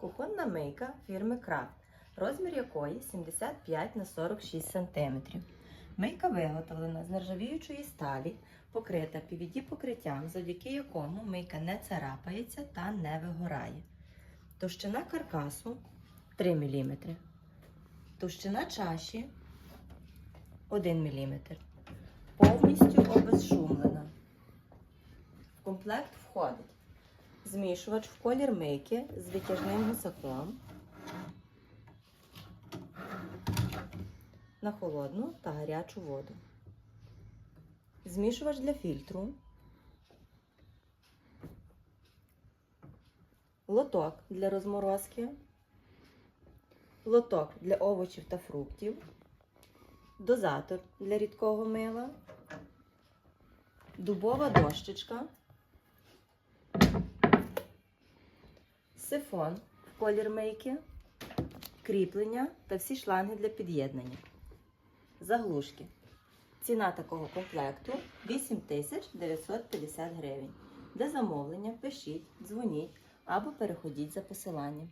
Кухонна мийка фірми Крафт, розмір якої 75 на 46 см. Мийка виготовлена з нержавіючої сталі, покрита PVD покриттям, завдяки якому мийка не царапається та не вигорає. Товщина каркасу 3 мм. Товщина чаші 1 мм. Повністю обезшумлена. В комплект входить змішувач в колір мийки з витяжним гусаком на холодну та гарячу воду. Змішувач для фільтру. Лоток для розморозки. Лоток для овочів та фруктів. Дозатор для рідкого мила. Дубова дощечка. Сифон колір мийки, кріплення та всі шланги для під'єднання. Заглушки. Ціна такого комплекту 8950 гривень. Для замовлення пишіть, дзвоніть або переходіть за посиланням.